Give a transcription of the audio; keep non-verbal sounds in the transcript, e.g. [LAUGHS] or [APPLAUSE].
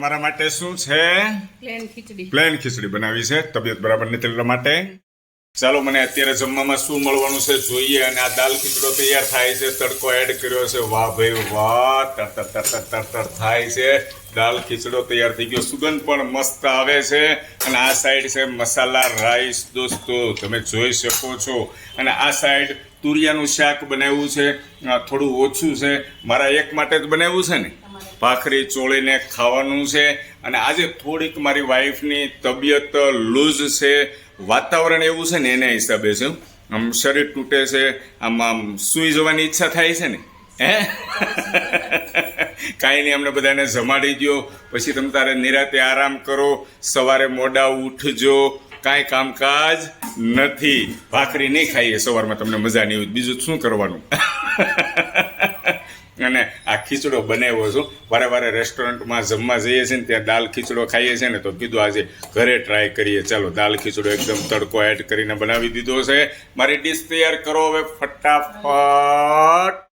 મારા માટે શું છે? પ્લેન ખીચડી. પ્લેન ખીચડી બનાવી છે તબિયત બરાબર નથી એટલા માટે. ચાલો મને અત્યારે જમવામાં શું મળવાનું છે જોઈએ અને આ દાલ ખીચડો તૈયાર થાય છે. તડકો એડ કર્યો છે. વાહ ભાઈ વાહ તર તર તર તર થાય છે. દાલ ખીચડો તૈયાર થઈ ગયો. સુગંધ પણ મસ્ત આવે છે. અને આ સાઈડ છે મસાલા રાઈસ દોસ્તો. તમે જોઈ શકો છો. અને આ સાઈડ તુરિયાનું શાક બનાવ્યું છે. થોડું ઓછું છે. મારા એક માટે જ બનાવ્યું છે ને? ભાખરી ચોળીને ખાવાનું છે અને આજે થોડીક મારી વાઈફની તબિયત લૂઝ છે. વાતાવરણ એવું છે ને એના હિસાબે છે. આમ શરીર તૂટે છે, આમ આમ સૂઈ જવાની ઈચ્છા થાય છે ને? હે? [LAUGHS] કાંઈ નહીં, અમને બધાને જમાડી દો પછી તમે તારે નિરાતે આરામ કરો. સવારે મોડા ઉઠજો. કાંઈ કામકાજ નથી. ભાખરી નહીં ખાઈએ સવારમાં, તમને મજા નહીં હોય. બીજું શું કરવાનું? [LAUGHS] અને આ ખીચડો બનાવ્યો છું. વારે વારે રેસ્ટોરન્ટમાં જમવા જઈએ છીએ ને ત્યાં દાલ ખીચડો ખાઈએ છીએ ને તો કીધું આજે ઘરે ટ્રાય કરીએ. ચાલો, દાલ ખીચડો એકદમ તડકો એડ કરીને બનાવી દીધો છે. મારી ડીશ તૈયાર કરો હવે ફટાફટ.